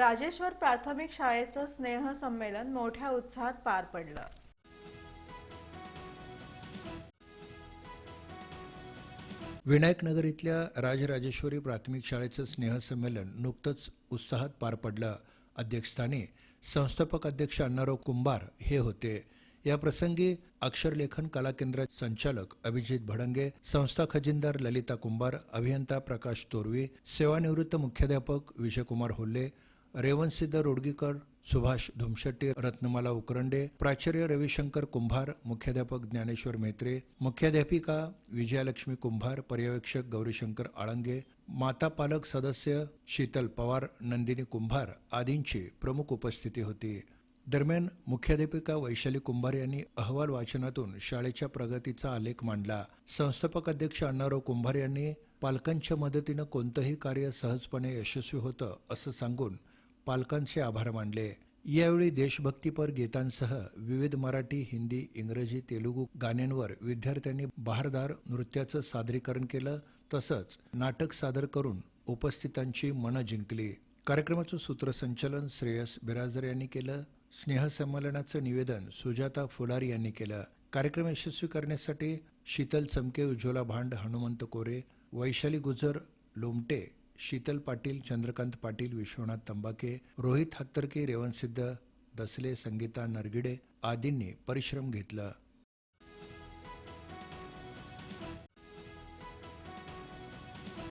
राजेश्वर प्राथमिक शाळेचं स्नेहसंमेलन मोठ्या उत्साहात पार पडलं. विनायकनगर इथल्या राजराजेश्वरी प्राथमिक शाळेचं स्नेहसंमेलन नुकतंच उत्साहात पार पडलं. अध्यक्षस्थानी संस्थापक अध्यक्ष अण्णाराव कुंभार हे होते. या प्रसंगी अक्षरलेखन कला केंद्राचे संचालक अभिजित भडंगे संस्था खजिनदार ललिता कुंभार अभियंता प्रकाश तोरवी सेवानिवृत्त मुख्याध्यापक विजयकुमार होल्ले रेवणसिद्ध रोडगीकर सुभाष धुमशेट्टी रत्नमाला उकरंडे प्राचार्य रविशंकर कुंभार मुख्याध्यापक ज्ञानेश्वर मेत्रे मुख्याध्यापिका विजयालक्ष्मी कुंभार पर्यवेक्षक गौरीशंकर आळंगे माता पालक सदस्य शीतल पवार नंदिनी कुंभार आदींची प्रमुख उपस्थिती होती. दरम्यान मुख्याध्यापिका वैशाली कुंभार यांनी अहवाल वाचनातून शाळेच्या प्रगतीचा आलेख मांडला. संस्थापक अध्यक्ष अण्णाराव कुंभार यांनी पालकांच्या मदतीनं कोणतंही कार्य सहजपणे यशस्वी होतं असं सांगून पालकांचे आभार मानले. यावेळी देशभक्तीपर गीतांसह विविध मराठी हिंदी इंग्रजी तेलुगू गाण्यांवर विद्यार्थ्यांनी बहारदार नृत्याचं सादरीकरण केलं. तसंच नाटक सादर करून उपस्थितांची मनं जिंकली. कार्यक्रमाचं सूत्रसंचलन श्रेयस बिराजदार यांनी केलं. स्नेहसंमेलनाचं निवेदन सुजाता फुलारी यांनी केलं. कार्यक्रम यशस्वी करण्यासाठी शीतल चमके उज्ज्वला भांड हनुमंत कोरे वैशाली गुजर लोमटे शीतल पाटील चंद्रकांत पाटील विश्वनाथ तंबाके रोहित हत्तरके रेवणसिद्ध दसले संगीता नरगिडे आदींनी परिश्रम घेतला.